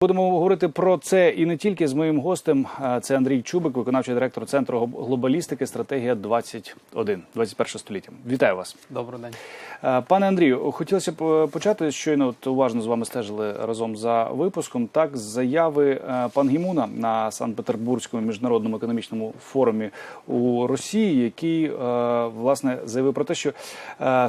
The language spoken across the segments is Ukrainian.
Будемо говорити про це і не тільки з моїм гостем. Це Андрій Чубик, виконавчий директор центру глобалістики, стратегія 21, 21 століття. Вітаю вас, Добрий день. Е, пане Андрію. Хотілося б е, почати щойно. От уважно з вами стежили разом за випуском. Так, з заяви е, пан Гімуна на Санкт-Петербурзькому міжнародному економічному форумі у Росії, який власне заявив про те, що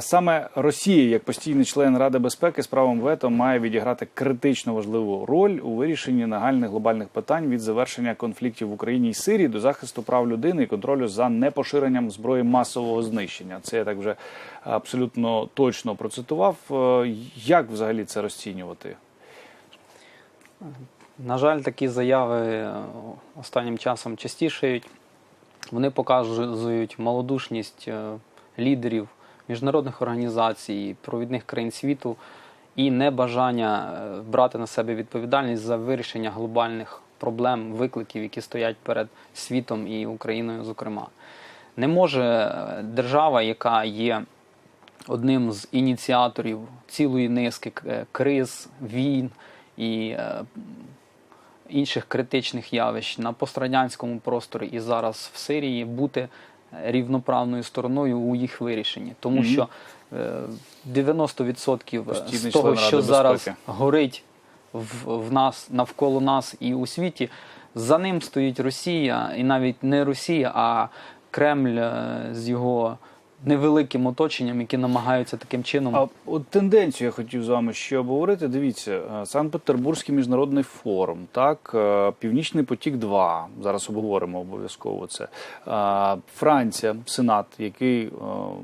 саме Росія, як постійний член Ради безпеки з правом вето, має відіграти критично важливу роль у вирішенні нагальних глобальних питань від завершення конфліктів в Україні і Сирії до захисту прав людини і контролю за непоширенням зброї масового знищення. Це я так вже абсолютно точно процитував. Е, Як взагалі це розцінювати? На жаль, такі заяви е, останнім часом частішають. Вони показують малодушність е, лідерів міжнародних організацій, провідних країн світу і небажання е, брати на себе відповідальність за вирішення глобальних проблем, викликів, які стоять перед світом і Україною, зокрема. Не може е, держава, яка є одним з ініціаторів цілої низки е, криз, війн і інших критичних явищ на пострадянському просторі і зараз в Сирії бути рівноправною стороною у їх вирішенні, тому Мгм. що е, 90% Постійний з того, що зараз горить в, в нас навколо нас і у світі, за ним стоїть Росія, і навіть не Росія, а Кремль е, з його невеликим оточенням, які намагаються таким чином. А от тенденцію я хотів з вами ще обговорити. Дивіться, е, Санкт-Петербурзький міжнародний форум, так, е, Північний потік 2 Зараз обговоримо обов'язково це. Е, Франція, Сенат, який,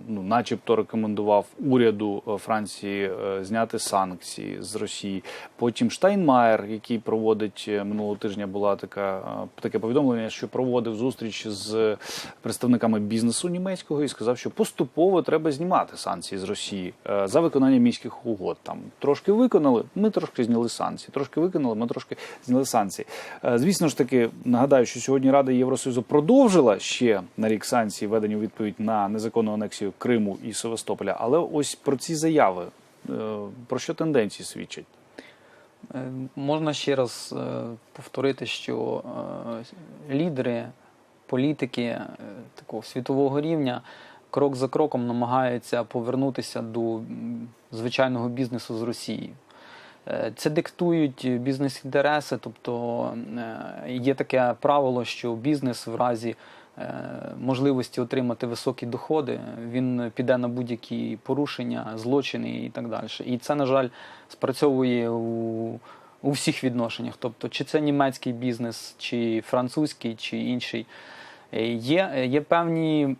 ну, начебто, рекомендував уряду Франції зняти санкції з Росії. Потім Штайнмаєр, який проводить минулого тижня, була така таке повідомлення, що проводив зустріч з представниками бізнесу німецького і сказав, що поступово треба знімати санкції з Росії е, за виконання мінських угод. Там трошки виконали, ми трошки зняли санкції. Трошки виконали, ми трошки зняли санкції. Е, Звісно ж таки, нагадаю, що сьогодні Рада Євросоюзу продовжила ще на рік санкції, введені у відповідь на незаконну анексію Криму і Севастополя. Але ось про ці заяви е, про що тенденції свідчать? Можна ще раз повторити, що лідери, політики такого світового рівня крок за кроком намагаються повернутися до звичайного бізнесу з Росією. Е, Це диктують бізнес-інтереси, тобто е, є таке правило, що бізнес в разі е, можливості отримати високі доходи, він піде на будь-які порушення, злочини і так далі. І це, на жаль, спрацьовує у, у всіх відношеннях. Тобто, чи це німецький бізнес, чи французький, чи інший. Є, є певні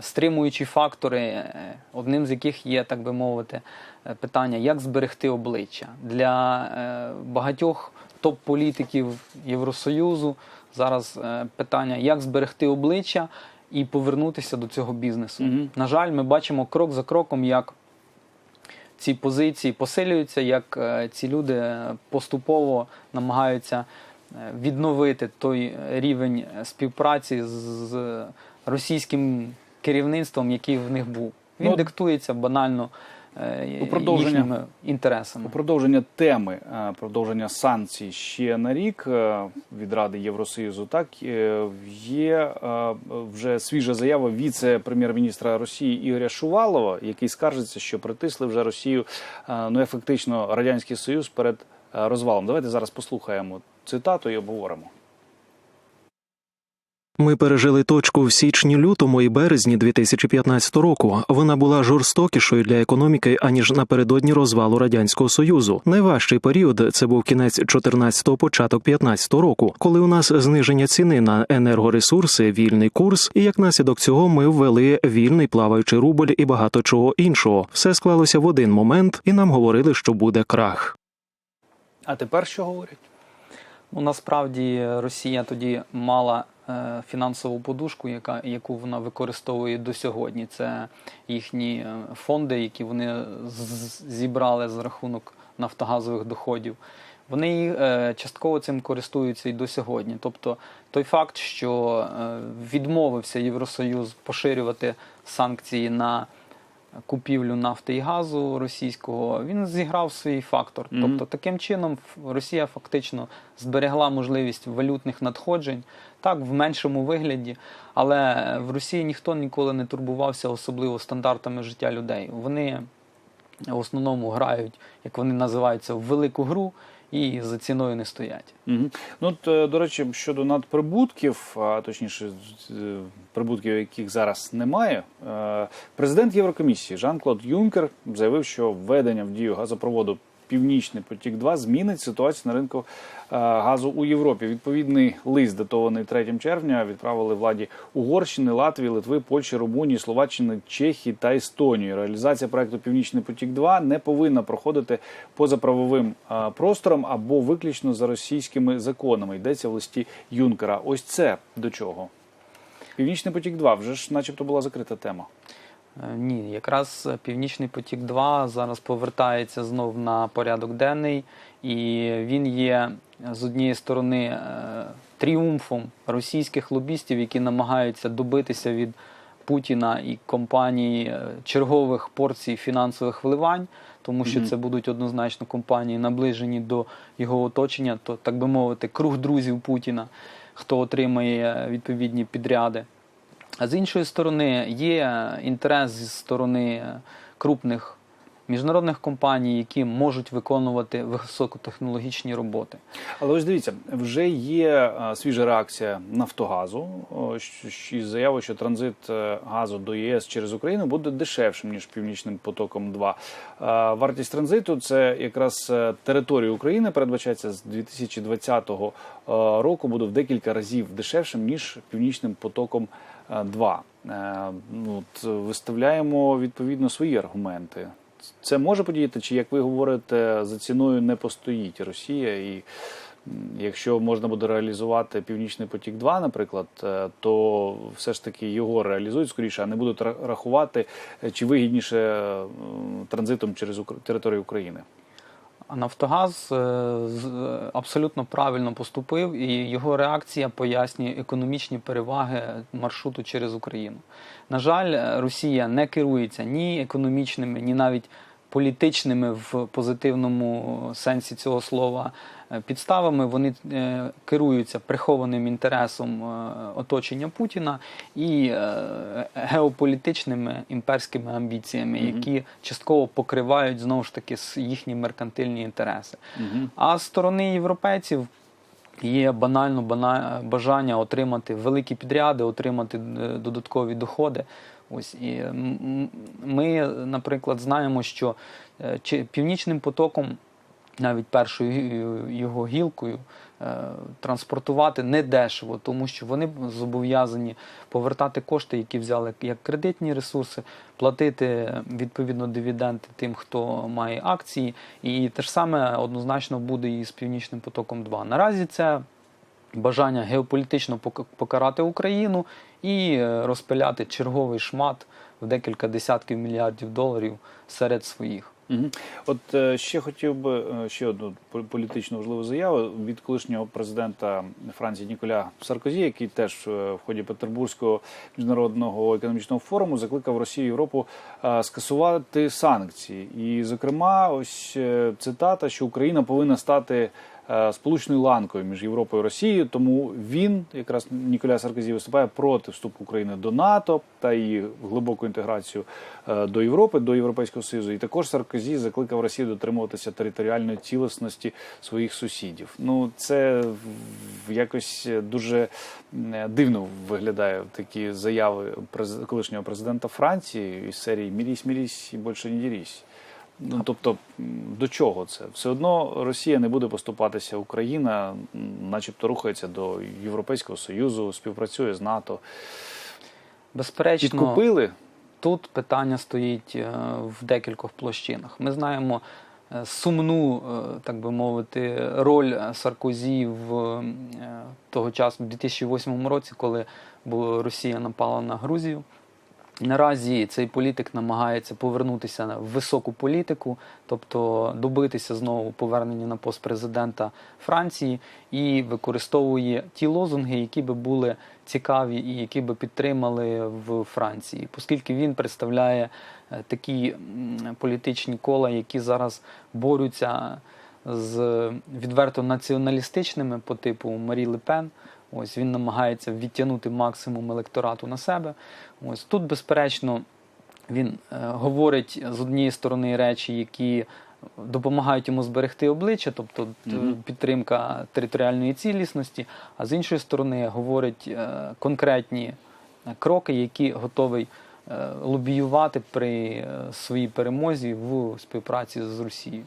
стримуючі фактори, е, одним з яких є, так би мовити, е, питання, як зберегти обличчя для е, багатьох топ-політиків Євросоюзу. Зараз питання, як зберегти обличчя і повернутися до цього бізнесу. Мгм. На жаль, ми бачимо крок за кроком, як ці позиції посилюються, як ці люди поступово намагаються відновити той рівень співпраці з російським керівництвом, який в них був. Він Ну, диктується банально е, їхніми інтересами. У продовження теми, е, продовження санкцій ще на рік е, від Ради Євросоюзу, так є вже свіжа заява віце-прем'єр-міністра Росії Ігоря Шувалова, який скаржиться, що притисли вже Росію ну ефектично радянський союз перед розвалом. Давайте зараз послухаємо цитату і обговоримо. Ми пережили точку в січні, лютому і березні 2015 року. Вона була жорстокішою для економіки аніж напередодні розвалу радянського союзу. Найважчий період це був кінець 14-го, початок 15-го року, коли у нас зниження ціни на енергоресурси, вільний курс, і як наслідок цього ми ввели вільний плаваючий рубль і багато чого іншого. Все склалося в один момент, і нам говорили, що буде крах. А тепер що говорять? Ну, насправді Росія тоді мала фінансову подушку, яка, яку вона використовує до сьогодні. Це їхні е, фонди, які вони зібрали з рахунок нафтогазових доходів. Вони е, частково цим користуються і до сьогодні. Тобто той факт, що е, відмовився Євросоюз поширювати санкції на купівлю нафти і газу російського, він зіграв свій фактор. Мгм. Тобто таким чином Росія фактично зберегла можливість валютних надходжень, так, в меншому вигляді, але в Росії ніхто ніколи не турбувався особливо стандартами життя людей. Вони в основному грають, як вони називаються, в велику гру і за ціною не стоять. Угу. Ну, от, е, до речі, щодо надприбутків, а точніше, е, прибутків, яких зараз немає, е, президент Єврокомісії Жан-Клод Юнкер заявив, що введення в дію газопроводу Північний потік 2 змінить ситуацію на ринку е, газу у Європі. Відповідний лист, датований 3 червня, відправили владі Угорщини, Латвії, Литви, Польщі, Румунії, Словаччини, Чехії та Естонії. Реалізація проекту Північний потік 2 не повинна проходити поза правовим е, простором або виключно за російськими законами. Йдеться в листі Юнкера. Ось це до чого. Північний потік 2 вже ж, начебто, була закрита тема. Е, Ні, якраз Північний потік 2 зараз повертається знов на порядок денний, і він є е, з однієї сторони е, тріумфом російських лобістів, які намагаються добитися від Путіна і компанії чергових порцій фінансових вливань, тому що це будуть однозначно компанії наближені до його оточення, то так би мовити, круг друзів Путіна, хто отримає відповідні підряди. А з іншої сторони, є інтерес зі сторони крупних міжнародних компаній, які можуть виконувати високотехнологічні роботи. Але ось дивіться, вже є е, свіжа реакція Нафтогазу із заявою, що транзит е, газу до ЄС через Україну буде дешевшим ніж північним потоком 2 Е, Вартість транзиту це якраз територія України передбачається з 2020 е, року буде в декілька разів дешевшим ніж північним потоком 2 Ну, от, виставляємо відповідно свої аргументи. Це може подіяти, чи як ви говорите, за ціною не постоїть Росія, і якщо можна буде реалізувати Північний потік 2 наприклад, е, то все ж таки його реалізують скоріше, а не будуть рахувати, е, чи вигідніше е, транзитом через територію України. Нафтогаз е, абсолютно правильно поступив, і його реакція пояснює економічні переваги маршруту через Україну. На жаль, Росія не керується ні економічними, ні навіть політичними в позитивному сенсі цього слова е, підставами. Вони е, керуються прихованим інтересом е, оточення Путіна і геополітичними імперськими амбіціями, які частково покривають знову ж таки їхні меркантильні інтереси. А з сторони європейців є банально бажання отримати великі підряди, отримати додаткові доходи. Ось і ми, наприклад, знаємо, що е, північним потоком, навіть першою його гілкою, е, транспортувати не дешево, тому що вони зобов'язані повертати кошти, які взяли як кредитні ресурси, платити відповідно дивіденди тим, хто має акції, і те ж саме однозначно буде і з північним потоком 2 Наразі це бажання геополітично покарати Україну і е, розпиляти черговий шмат в декілька десятків мільярдів доларів серед своїх. От е, ще хотів би е, ще одну політично важливу заяву від колишнього президента Франції Ніколя Саркозі, який теж в ході Петербурзького міжнародного економічного форуму закликав Росію і Європу скасувати санкції. І, зокрема, ось цитата, що Україна повинна стати. Е, Сполучною ланкою між Європою і Росією, тому він, якраз Ніколя Саркозі, виступає проти вступу України до НАТО та її глибоку інтеграцію е, до Європи, до Європейського Союзу. І також Саркозі закликав Росію дотримуватися територіальної цілісності своїх сусідів. Ну це якось дуже дивно виглядає такі заяви колишнього президента Франції із серії Мірісь, мірісь і більше не дірісь. Ну тобто, до чого це? Все одно Росія не буде поступатися. Україна, начебто, рухається до Європейського Союзу, співпрацює з НАТО. Безперечно, Підкупили Тут питання стоїть е, в декількох площинах. Ми знаємо е, сумну, е, так би мовити, роль Саркозі в того часу, в 2008 році, коли Росія напала на Грузію. Наразі цей політик намагається повернутися в високу політику, тобто добитися знову повернення на пост президента Франції і використовує ті лозунги, які би були цікаві і які би підтримали в Франції, оскільки він представляє е, такі політичні кола, які зараз борються з відверто націоналістичними по типу Марі Ле Пен. Ось він намагається відтягнути максимум електорату на себе. Ось тут, безперечно, він е, говорить з однієї сторони речі, які допомагають йому зберегти обличчя, тобто т- Мгм. підтримка територіальної цілісності, а з іншої сторони говорить е, конкретні кроки, які готовий лобіювати при своїй перемозі в співпраці з Росією.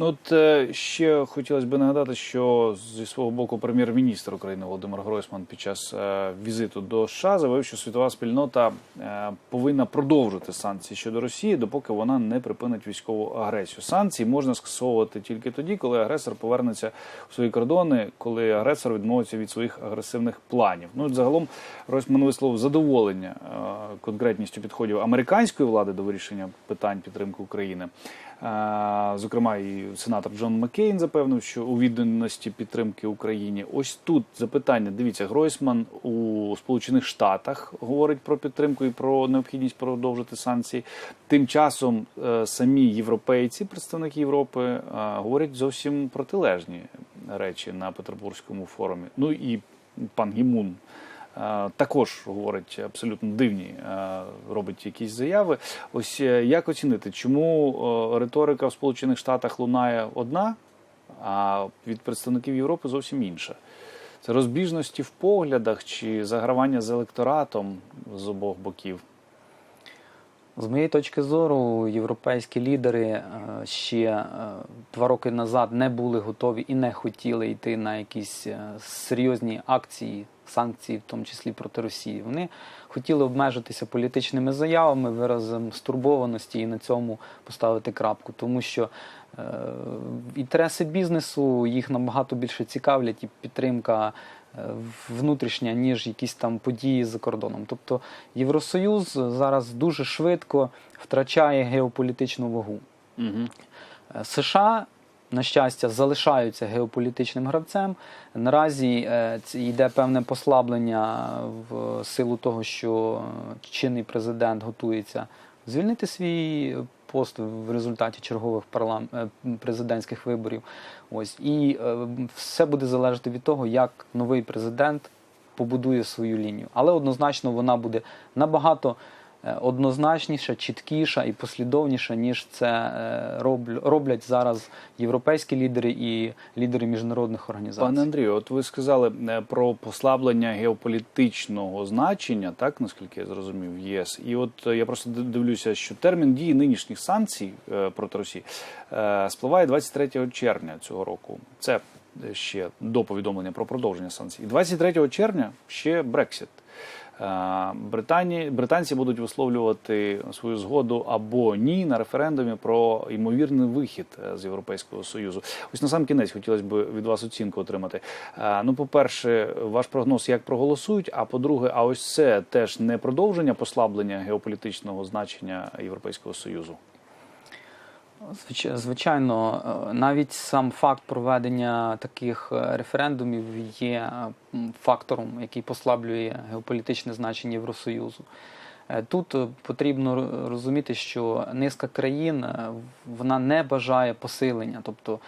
Ну, от е, ще хотілося б нагадати, що зі свого боку прем'єр-міністр України Володимир Гройсман під час е, візиту до США заявив, що світова спільнота е, повинна продовжити санкції щодо Росії, допоки вона не припинить військову агресію. Санкції можна скасовувати тільки тоді, коли агресор повернеться в свої кордони, коли агресор відмовиться від своїх агресивних планів. Ну, загалом Гройсман висловив задоволення конкретністю підходів американської влади до вирішення питань підтримки України. Зокрема, і сенатор Джон Маккейн запевнив, що у відданості підтримки Україні. Ось тут запитання. Дивіться, Гройсман у Сполучених Штатах говорить про підтримку і про необхідність продовжити санкції. Тим часом е, самі європейці, представники Європи, е, говорять зовсім протилежні речі на Петербурзькому форумі. Ну і пан Гімун також говорить абсолютно дивні, робить якісь заяви. Ось е, як оцінити, чому риторика в Сполучених Штатах лунає одна, а від представників Європи зовсім інша? Це розбіжності в поглядах чи загравання з електоратом з обох боків? З моєї точки зору, європейські лідери е, ще е, два роки назад не були готові і не хотіли йти на якісь серйозні акції, санкції, в тому числі проти Росії. Вони хотіли обмежитися політичними заявами, виразом стурбованості і на цьому поставити крапку, тому що е, інтереси бізнесу їх набагато більше цікавлять і підтримка е, внутрішня, ніж якісь там події за кордоном. Тобто Євросоюз зараз дуже швидко втрачає геополітичну вагу. Угу. США, на щастя, залишаються геополітичним гравцем. Наразі е, йде певне послаблення в силу того, що чинний президент готується звільнити свій пост в результаті чергових парлам... е, президентських виборів. Ось і е, все буде залежати від того, як новий президент побудує свою лінію. Але однозначно вона буде набагато однозначніша, чіткіша і послідовніша, ніж це е, роблять зараз європейські лідери і лідери міжнародних організацій. Пане Андрію, от ви сказали е, про послаблення геополітичного значення, так наскільки я зрозумів, ЄС. І от е, я просто дивлюся, що термін дії нинішніх санкцій е, проти Росії е, спливає 23 червня цього року. Це е, ще до повідомлення про продовження санкцій. І 23 червня ще Брексіт. Е, Британії, британці будуть висловлювати свою згоду або ні на референдумі про ймовірний вихід е, з Європейського Союзу. Ось на сам кінець хотілося б від вас оцінку отримати. Е, Ну, по-перше, ваш прогноз, як проголосують. А по-друге, а ось це теж не продовження послаблення геополітичного значення Європейського Союзу. Звич- Звичайно, е, навіть сам факт проведення таких е, референдумів є е, фактором, який послаблює геополітичне значення Євросоюзу. Тут потрібно розуміти, що низка країн вона не бажає посилення. Тобто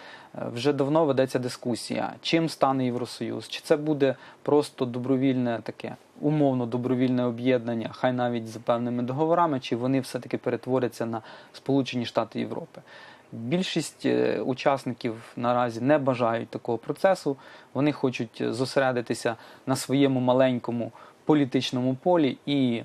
вже давно ведеться дискусія, чим стане Євросоюз, чи це буде просто добровільне таке умовно добровільне об'єднання, хай навіть за певними договорами, чи вони все-таки перетворяться на Сполучені Штати Європи. Більшість е, учасників наразі не бажають такого процесу. Вони хочуть зосередитися на своєму маленькому політичному полі і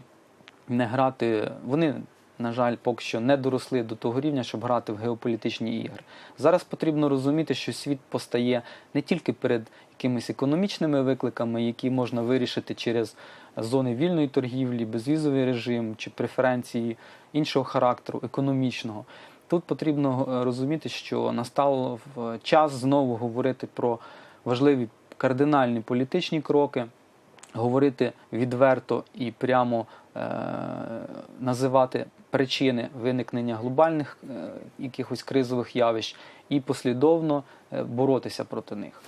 не грати. Вони, на жаль, поки що не доросли до того рівня, щоб грати в геополітичні ігри. Зараз потрібно розуміти, що світ постає не тільки перед якимись економічними викликами, які можна вирішити через зони вільної торгівлі, безвізовий режим чи преференції іншого характеру, економічного. Тут потрібно е, розуміти, що настав час знову говорити про важливі кардинальні політичні кроки, говорити відверто і прямо е, називати причини виникнення глобальних е, якихось кризових явищ і послідовно е, боротися проти них.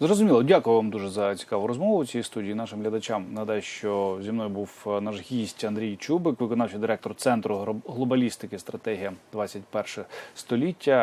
Зрозуміло, дякую вам дуже за цікаву розмову у цій студії. Нашим глядачам нагадаю, що зі мною був наш гість Андрій Чубик, виконавчий директор Центру глобалістики стратегія 21 століття.